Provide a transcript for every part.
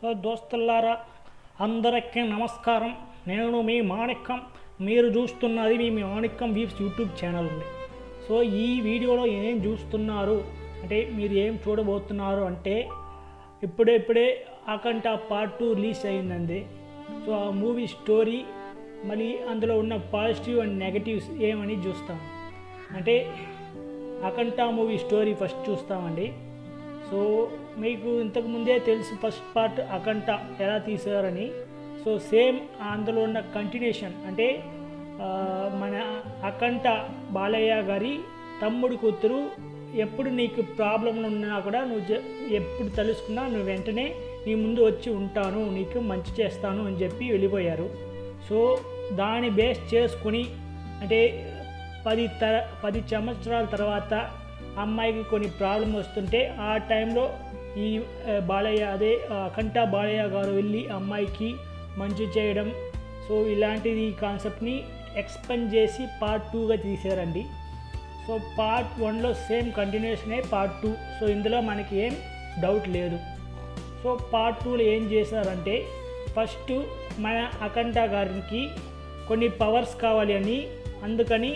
So దోస్తులారా అందరికీ నమస్కారం. నేను మీ మాణిక్యం. మీరు చూస్తున్నది మీ మాణిక్యం వీవ్స్ యూట్యూబ్ ఛానల్ ఉంది సో ఈ వీడియోలో ఏం చూస్తున్నారు? అంటే మీరు ఏం చూడబోతున్నారు అంటే ఇప్పుడే ఇప్పుడే అకంట పార్ట్ టూ రిలీజ్ అయిందండి. సో ఆ మూవీ స్టోరీ మళ్ళీ అందులో ఉన్న పాజిటివ్ అండ్ నెగటివ్స్ ఏమని చూస్తాం? అంటే అకంటా మూవీ స్టోరీ ఫస్ట్ చూస్తామండి. సో మీకు ఇంతకు ముందే తెలుసు ఫస్ట్ పార్ట్ అకంట ఎలా తీసారని సో సేమ్ అందులో ఉన్న కంటిన్యూషన్ అంటే మన అకంట బాలయ్య గారి తమ్ముడు కూతురు ఎప్పుడు నీకు ప్రాబ్లంలు ఉన్నా కూడా నువ్వు ఎప్పుడు తెలుసుకున్నా నువ్వు వెంటనే నీ ముందు వచ్చి ఉంటాను నీకు మంచి చేస్తాను అని చెప్పి వెళ్ళిపోయారు. సో దాన్ని బేస్ చేసుకుని అంటే పది తర పది సంవత్సరాల తర్వాత అమ్మాయికి కొన్ని ప్రాబ్లం వస్తుంటే ఆ టైంలో ఈ బాలయ్య అదే ఆ, బాలయ్య గారు వెళ్ళి అమ్మాయికి మంచి చేయడం. సో ఇలాంటిది ఈ కాన్సెప్ట్ని ఎక్స్పెండ్ చేసి పార్ట్ టూగా తీసారండి సో పార్ట్ వన్లో సేమ్ కంటిన్యూషనే పార్ట్ టూ. సో ఇందులో మనకి ఏం డౌట్ లేదు. సో పార్ట్ టూలో ఏం చేశారంటే ఫస్ట్ మన అకంఠ గారికి కొన్ని పవర్స్ కావాలి అని అందుకని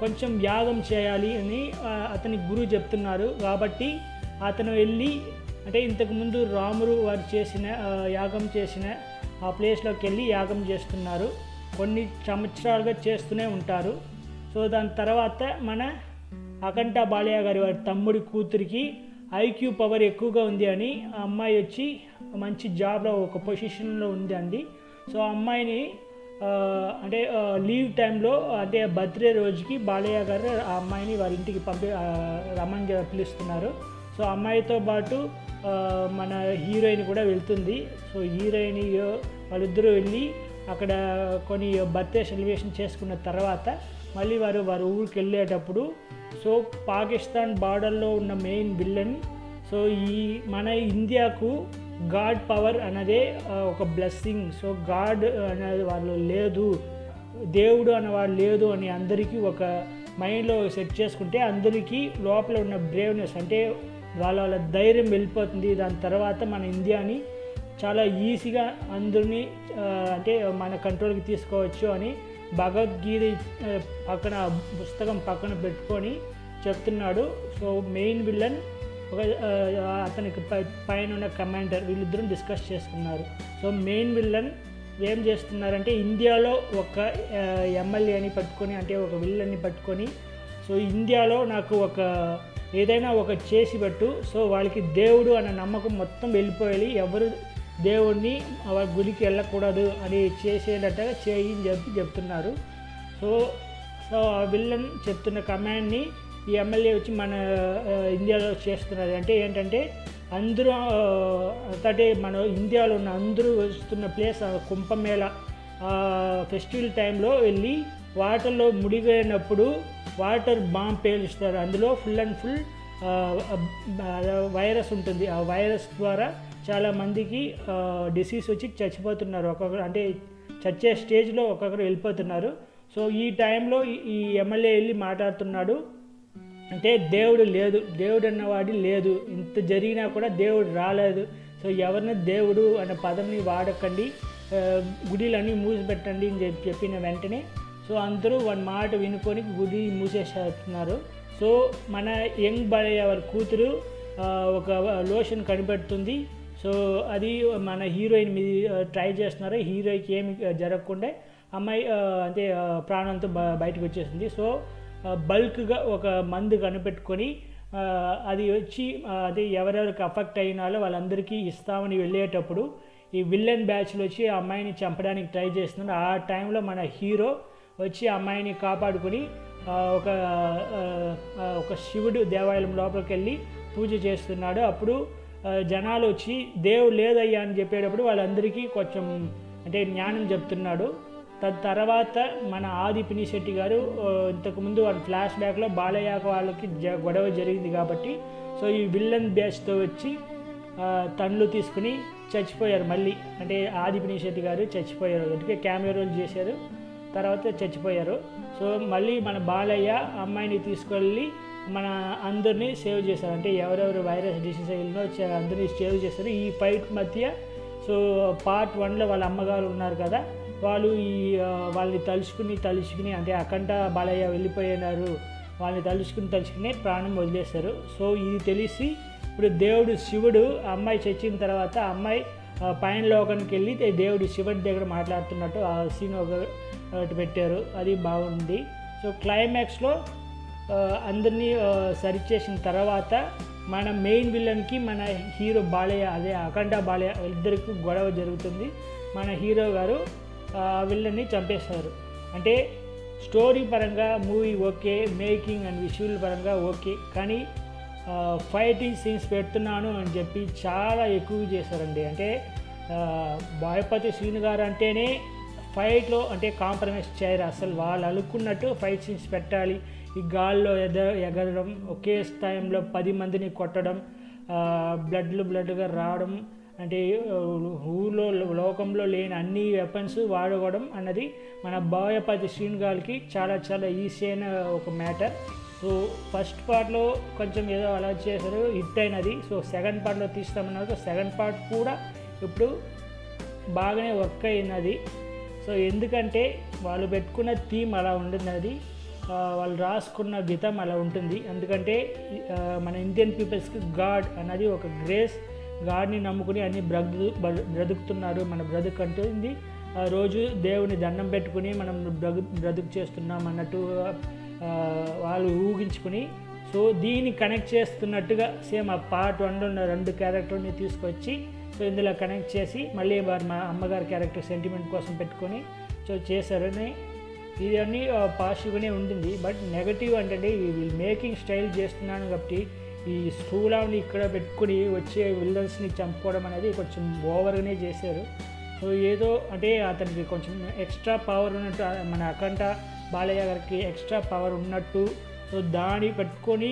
కొంచెం యాగం చేయాలి అని అతని గురువు చెప్తున్నారు. కాబట్టి అతను వెళ్ళి అంటే ఇంతకుముందు రాముడు వారు చేసిన యాగం చేసిన ఆ ప్లేస్లోకి వెళ్ళి యాగం చేస్తున్నారు. కొన్ని సంవత్సరాలుగా చేస్తూనే ఉంటారు. సో దాని తర్వాత మన అకంఠ బాలయ్య గారి వారి తమ్ముడి కూతురికి ఐక్యూ పవర్ ఎక్కువగా ఉంది అని ఆ అమ్మాయి వచ్చి మంచి జాబ్లో ఒక పొజిషన్లో ఉంది అండి. సో ఆ అమ్మాయిని అంటే లీవ్ టైంలో అంటే బర్త్డే రోజుకి బాలయ్య గారు ఆ అమ్మాయిని వారి ఇంటికి పంపి రమ్మని పిలుస్తున్నారు. సో అమ్మాయితో పాటు మన హీరోయిన్ కూడా వెళ్తుంది. సో హీరోయిన్ వాళ్ళిద్దరూ వెళ్ళి అక్కడ కొన్ని బర్త్డే సెలబ్రేషన్ చేసుకున్న తర్వాత మళ్ళీ వారు వారి ఊరికి వెళ్ళేటప్పుడు సో పాకిస్తాన్ బార్డర్లో ఉన్న మెయిన్ విల్లన్ సో ఈ మన ఇండియాకు గాడ్ పవర్ అన్నదే ఒక బ్లెస్సింగ్ సో గాడ్ అనేది వాళ్ళు లేదు. దేవుడు అనేవాడు లేదు అని అందరికీ ఒక మైండ్లో సెట్ చేసుకుంటే అందరికీ లోపల ఉన్న బ్రేవ్నెస్ అంటే వాళ్ళ వాళ్ళ ధైర్యం వెళ్ళిపోతుంది. దాని తర్వాత మన ఇండియాని చాలా ఈజీగా అందరినీ అంటే మన కంట్రోల్కి తీసుకోవచ్చు అని భగవద్గీత పక్కన పుస్తకం పక్కన పెట్టుకొని చెప్తున్నాడు. సో మెయిన్ విల్లన్ ఒక అతనికి పై పైన ఉన్న కమాండర్ వీళ్ళిద్దరూ డిస్కస్ చేసుకున్నారు. సో మెయిన్ విల్లన్ ఏం చేస్తున్నారంటే ఇండియాలో ఒక ఎమ్మెల్యేని పట్టుకొని అంటే ఒక విల్లన్ని పట్టుకొని సో ఇండియాలో నాకు ఒక ఏదైనా ఒక చేసి పెట్టు. సో వాళ్ళకి దేవుడు అనే నమ్మకం మొత్తం వెళ్ళిపోయాలి. ఎవరు దేవుడిని వాళ్ళ గుడికి వెళ్ళకూడదు అని చేసేటట్టుగా చేయి అని చెప్పి చెప్తున్నారు. సో సో ఆ విల్లన్ చెప్తున్న కమాండ్ని ఈ ఎమ్మెల్యే వచ్చి మన ఇండియాలో చేస్తున్నారు. అంటే ఏంటంటే అందరూ అంటే మన ఇండియాలో ఉన్న అందరూ వస్తున్న ప్లేస్ ఆ కుంభమేళ ఫెస్టివల్ టైంలో వెళ్ళి వాటర్లో ముడిగైనప్పుడు వాటర్ బాంబ్ పేలుస్తారు. అందులో ఫుల్ అండ్ ఫుల్ వైరస్ ఉంటుంది. ఆ వైరస్ ద్వారా చాలా మందికి డిసీజ్ వచ్చి చచ్చిపోతున్నారు. ఒక్కొక్కరు అంటే చచ్చే స్టేజ్లో ఒక్కొక్కరు వెళ్ళిపోతున్నారు. సో ఈ టైంలో ఈ ఎమ్మెల్యే వెళ్ళి మాట్లాడుతున్నాడు. అంటే దేవుడు లేదు దేవుడు అన్నవాడి లేదు. ఇంత జరిగినా కూడా దేవుడు రాలేదు. సో ఎవరిని దేవుడు అనే పదంని వాడకండి గుడిలన్నీ మూసిపెట్టండి అని చెప్పి చెప్పిన వెంటనే. సో అందరూ వన్ మాట వినుకొని గుడి మూసేస్తున్నారు. సో మన యంగ్ బాయ్ వారి కూతురు ఒక లోషన్ కనిపెడుతుంది. సో అది మన హీరోయిన్ మీద ట్రై చేస్తున్నారు. హీరోయిన్కి ఏమి జరగకుండా అమ్మాయి అంటే ప్రాణంతో బయటకు వచ్చేసింది. సో బల్క్గా ఒక మందు కనిపెట్టుకొని అది వచ్చి అది ఎవరెవరికి అఫెక్ట్ అయినాలో వాళ్ళందరికీ ఇస్తామని వెళ్ళేటప్పుడు ఈ విల్లన్ బ్యాచ్లు వచ్చి ఆ అమ్మాయిని చంపడానికి ట్రై చేస్తున్నారు ఆ టైంలో మన హీరో వచ్చి అమ్మాయిని కాపాడుకొని ఒక ఒక శివుడు దేవాలయం లోపలికి వెళ్ళి పూజ చేస్తున్నాడు. అప్పుడు జనాలు వచ్చి దేవుడు లేదయ్యా అని చెప్పేటప్పుడు వాళ్ళందరికీ కొంచెం అంటే జ్ఞానం చెప్తున్నాడు. తర్వాత మన ఆది పినిశెట్టి గారు ఇంతకుముందు వాళ్ళ ఫ్లాష్ బ్యాక్లో బాలయ్య వాళ్ళకి జ గొడవ జరిగింది కాబట్టి సో ఈ విల్లన్ బ్యాచ్తో వచ్చి తండ్లు తీసుకుని చచ్చిపోయారు మళ్ళీ. అంటే ఆది పినిశెట్టి గారు చచ్చిపోయారు. అందుకే కెమెరా రోల్ చేశారు. తర్వాత చచ్చిపోయారు. సో మళ్ళీ మన బాలయ్య అమ్మాయిని తీసుకెళ్ళి మన అందరినీ సేవ్ చేశారు. అంటే ఎవరెవరు వైరస్ డిసీజ్ అయ్యిందో అందరినీ సేవ్ చేశారు ఈ ఫైట్ మధ్య. సో పార్ట్ వన్లో వాళ్ళ అమ్మగారు ఉన్నారు కదా వాళ్ళు ఈ వాళ్ళని తలుచుకుని తలుచుకుని అంటే అఖండ బాలయ్య వెళ్ళిపోయినారు. వాళ్ళని తలుచుకుని తలుచుకుని ప్రాణం వదిలేశారు. సో ఇది తెలిసి ఇప్పుడు దేవుడు శివుడు అమ్మాయి చచ్చిన తర్వాత అమ్మాయి పైన లోకానికి వెళ్ళి దేవుడు శివుడి దగ్గర మాట్లాడుతున్నట్టు ఆ సీన్ ఒకటి పెట్టారు. అది బాగుంది. సో క్లైమాక్స్లో అందరినీ సరిచేసిన తర్వాత మన మెయిన్ విలన్కి మన హీరో బాలయ్య అదే అఖండ బాలయ్య ఇద్దరికి గొడవ జరుగుతుంది. మన హీరో గారు ఆ చంపేస్తారు. అంటే స్టోరీ పరంగా movie okay making and visual పరంగా ఓకే కానీ ఫైటింగ్ సీన్స్ పెడుతున్నాను అని చెప్పి చాలా ఎక్కువ చేశారండి అంటే బాయపతి శ్రీను గారు అంటేనే ఫైట్లో అంటే కాంప్రమైజ్ చేయరు. అసలు వాళ్ళు అనుకున్నట్టు ఫైట్ సీన్స్ పెట్టాలి. ఈ గాల్లో ఎద ఎగరడం ఒకే టైంలో పది మందిని కొట్టడం బ్లడ్లు బ్లడ్గా రావడం అంటే ఊళ్ళో లోకంలో లేని అన్ని వెపన్స్ వాడుకోవడం అన్నది మన బాయపతి శ్రీనుగాలకి చాలా చాలా ఈజీ అయిన ఒక మ్యాటర్ సో ఫస్ట్ పార్ట్లో కొంచెం ఏదో అలా చేశారు హిట్ అయినది. సో సెకండ్ పార్ట్లో తీస్తామన్నారు సెకండ్ పార్ట్ కూడా ఇప్పుడు బాగానే వర్క్ అయినది. సో ఎందుకంటే వాళ్ళు పెట్టుకున్న థీమ్ అలా ఉంటున్నది వాళ్ళు రాసుకున్న గీతం అలా ఉంటుంది. ఎందుకంటే మన ఇండియన్ పీపుల్స్కి గాడ్ అన్నది ఒక గ్రేస్ గాడిని నమ్ముకుని అన్ని బ్రదు బ్ర- బ్రతుకుతున్నారు. మన బ్రతుకు అంటుంది ఆ రోజు దేవుని దండం పెట్టుకుని మనం బ్రతు బ్రతుకు చేస్తున్నాం అన్నట్టు వాళ్ళు ఊహించుకుని సో దీన్ని కనెక్ట్ చేస్తున్నట్టుగా సేమ్ ఆ పార్ట్ వన్లో ఉన్న రెండు క్యారెక్టర్ని తీసుకొచ్చి సో ఇందులో కనెక్ట్ చేసి మళ్ళీ వారి మా అమ్మగారి క్యారెక్టర్ సెంటిమెంట్ కోసం పెట్టుకొని సో చేశారని ఇది అన్నీ పాజిటివ్గానే ఉంటుంది. బట్ నెగటివ్ అంటే వీళ్ళు మేకింగ్ స్టైల్ చేస్తున్నాను కాబట్టి ఈ స్థూలాన్ని ఇక్కడ పెట్టుకుని వచ్చే విల్లన్స్ని చంపుకోవడం అనేది కొంచెం ఓవర్గానే చేశారు. సో ఏదో అంటే అతనికి కొంచెం ఎక్స్ట్రా పవర్ ఉన్నట్టు మన అఖండ బాలయ్య గారికి ఎక్స్ట్రా పవర్ ఉన్నట్టు సో దాన్ని పెట్టుకొని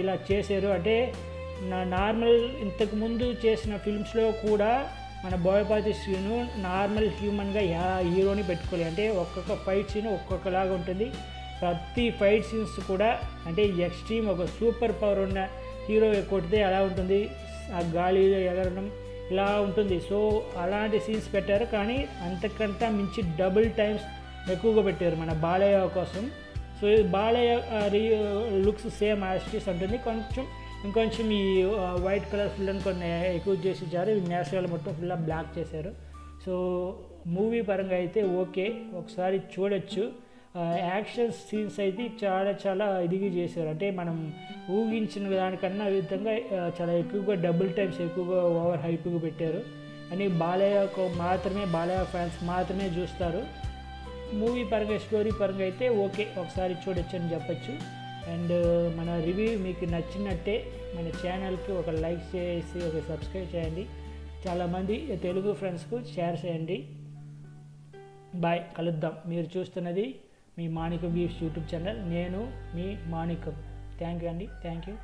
ఇలా చేశారు. అంటే నా నార్మల్ ఇంతకుముందు చేసిన ఫిల్మ్స్లో కూడా మన బోయపాతి శ్రీను నార్మల్ హ్యూమన్గా యా హీరోని పెట్టుకోలేదు అంటే ఒక్కొక్క ఫైట్ సీన్ ఒక్కొక్కలాగా ఉంటుంది. ప్రతి ఫైట్ సీన్స్ కూడా అంటే ఎక్స్ట్రీమ్ ఒక సూపర్ పవర్ ఉన్న హీరో కొడితే ఎలా ఉంటుంది ఆ గాలిలో ఎగరడం ఇలా ఉంటుంది. సో అలాంటి సీన్స్ పెట్టారు. కానీ అంతకంతా మించి డబుల్ టైమ్స్ ఎక్కువగా పెట్టారు మన బాలయ్య కోసం. సో ఈ బాలయ్య లుక్స్ సేమ్ యాస్టీస్ ఉంటుంది కొంచెం ఇంకొంచెం ఈ వైట్ కలర్ ఫుల్ అని కొన్ని ఎక్కువ చేసి ఇచ్చారు ఈ నేషనల్ మొత్తం ఫుల్ బ్లాక్ చేశారు. సో మూవీ పరంగా అయితే ఓకే ఒకసారి చూడొచ్చు. యాక్షన్ సీన్స్ అయితే చాలా చాలా ఇదిగా చేశారు. అంటే మనం ఊహించిన దానికన్నా విధంగా చాలా ఎక్కువగా డబుల్ టైమ్స్ ఎక్కువగా ఓవర్ హైప్గా పెట్టారు. అని బాలయ్యకు మాత్రమే బాలయ్య ఫ్యాన్స్ మాత్రమే చూస్తారు. మూవీ పరంగా స్టోరీ పరంగా అయితే ఓకే ఒకసారి చూడొచ్చు అని చెప్పచ్చు. అండ్ మన రివ్యూ మీకు నచ్చినట్టే మన ఛానల్కి ఒక లైక్ చేసి ఒక సబ్స్క్రైబ్ చేయండి. చాలామంది తెలుగు ఫ్రెండ్స్కు షేర్ చేయండి. బాయ్ కలుద్దాం. మీరు చూస్తున్నది మీ మాణికం వ్యూస్ యూట్యూబ్ ఛానల్. నేను మీ మాణికం. థ్యాంక్ యూ అండి. Thank you.